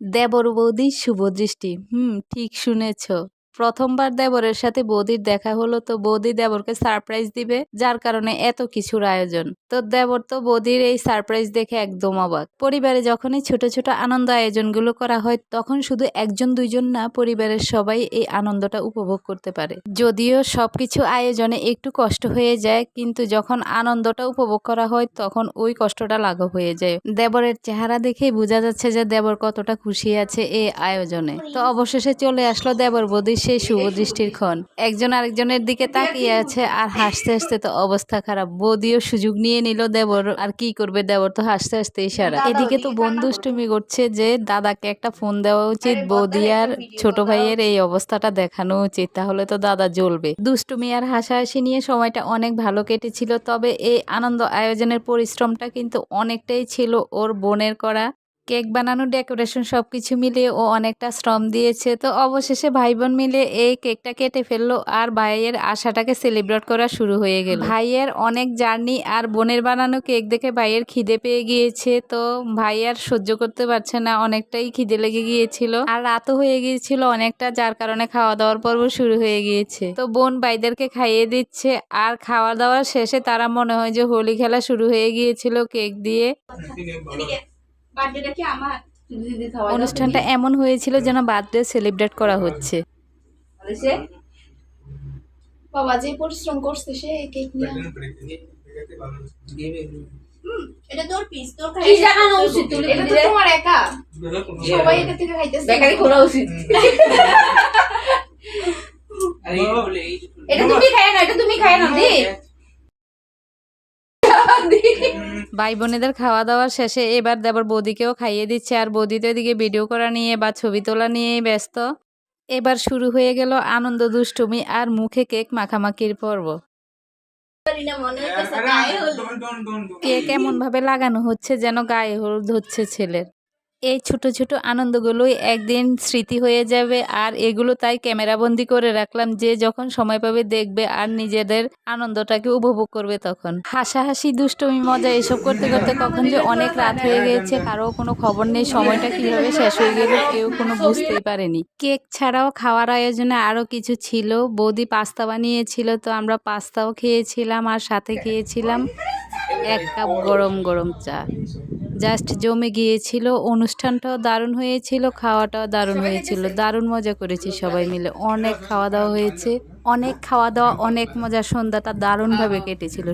দেবর বৌদি শুভ দৃষ্টি। হুম ঠিক শুনেছ। প্রথমবার দেবরের সাথে বৌদির দেখা হলো তো বৌদি দেবরকে সারপ্রাইজ দিবে, যার কারণে এত কিছুর আয়োজন। তো দেবর তো বৌদির এই সারপ্রাইজ দেখে একদম অবাক। পরিবারে যখনই ছোট ছোট আনন্দ আয়োজনগুলো করা হয়, তখন শুধু একজন দুইজন না, পরিবারের সবাই এই আনন্দটা উপভোগ করতে পারে। যদিও সবকিছু আয়োজনে একটু কষ্ট হয়ে যায়, কিন্তু যখন আনন্দটা উপভোগ করা হয়, তখন ওই কষ্টটা লাঘব হয়ে যায়। দেবরের চেহারা দেখেই বোঝা যাচ্ছে যে দেবর কতটা খুশি আছে এই আয়োজনে। তো অবশেষে চলে আসলো দেবর বৌদির সেই শুভ দৃষ্টির ক্ষণ। একজন আরেকজনের দিকে তাকিয়ে আছে আর হাসতে হাসতে তো অবস্থা খারাপ। বৌদিও সুযোগ নিয়ে নিল দেবর। আর কি করবে দেবর? তো হাসতে হাসতে ইশারা। এদিকে তো বন্ধুষ্টমি করছে যে দাদাকে একটা ফোন দেওয়া উচিত। বৌদি আর ছোট ভাইয়ের এই অবস্থাটা দেখানো উচিত। তাহলে তো দাদা জ্বলবে। দুষ্টুমি আর হাসাহাসি নিয়ে সময়টা অনেক ভালো কেটেছিল। তবে এই আনন্দ আয়োজনের পরিশ্রমটা কিন্তু অনেকটাই ছিল ওর বোনের করা। কেক বানানো, ডেকোরেশন সব কিছু মিলিয়ে ও অনেকটা শ্রম দিয়েছে। তো অবশেষে ভাই বোন মিলে এই কেকটা কেটে ফেলল আর ভাইয়ের আশাটাকে সেলিব্রেট করা শুরু হয়ে গেল। ভাইয়ের অনেক জার্নি আর বোনের বানানো কেক দেখে ভাইয়ের খিদে পেয়ে গিয়েছে। তো ভাই আর সহ্য করতে পারছে না, অনেকটাই খিদে লেগে গিয়েছিল। আর রাতও হয়ে গিয়েছিল অনেকটা, যার কারণে খাওয়া দাওয়ার পর্ব শুরু হয়ে গিয়েছে। তো বোন ভাইদেরকে খাইয়ে দিচ্ছে আর খাওয়া দাওয়ার শেষে তারা মনে হয় যে হোলি খেলা শুরু হয়ে গিয়েছিল কেক দিয়ে। বার্থডেটা কি আমার? অনুষ্ঠানটা এমন হয়েছিল যেন বার্থডে সেলিব্রেট করা হচ্ছে। বাবা যে পরিশ্রম করছে সে কেক নিয়ে। এটা তোর পিস তোর খাই কি জানানো উচিত এটা তো তোমার একা। সবাই এটা থেকে খাইতেছে। বেকারি খোলা উচিত এটা তুমি খায় না এটা তুমি খায় না দি ভাই বোনেদের খাওয়া দাওয়ার শেষে এবার দেবর বৌদিকেও খাইয়ে দিচ্ছে আর বৌদি তো এদিকে ভিডিও করা নিয়ে বা ছবি তোলা নিয়েই ব্যস্ত এবার শুরু হয়ে গেল আনন্দ দুষ্টুমি আর মুখে কেক মাখামাখির পর্ব মনে কেক এমন ভাবে লাগানো হচ্ছে যেন গায়ে হলুদ হচ্ছে ছেলের এই ছোট ছোট আনন্দগুলোই একদিন স্মৃতি হয়ে যাবে। আর এগুলো তাই ক্যামেরাবন্দি করে রাখলাম যে, যখন সময় পাবে দেখবে আর নিজেদের আনন্দটাকে উপভোগ করবে তখন। হাসাহাসি, দুষ্টমি, মজা এসব করতে করতে কখন যে অনেক রাত হয়ে গিয়েছে কারও কোনো খবর নেই, সময়টা কীভাবে শেষ হয়ে গেল কেউ কোনো বুঝতেই পারেনি। কেক ছাড়াও খাওয়ার আয়োজনে আরও কিছু ছিল। বৌদি পাস্তা বানিয়েছিল, তো আমরা পাস্তাও খেয়েছিলাম আর সাথে খেয়েছিলাম। এক কাপ গরম গরম চা। জাস্ট জমে গিয়েছিল অনুষ্ঠানটাও দারুণ হয়েছিল খাওয়াটাও দারুণ হয়েছিল দারুণ মজা করেছি সবাই মিলে। অনেক খাওয়া দাওয়া হয়েছে অনেক খাওয়া দাওয়া অনেক মজা সন্ধ্যাটা দারুণভাবে কেটেছিল।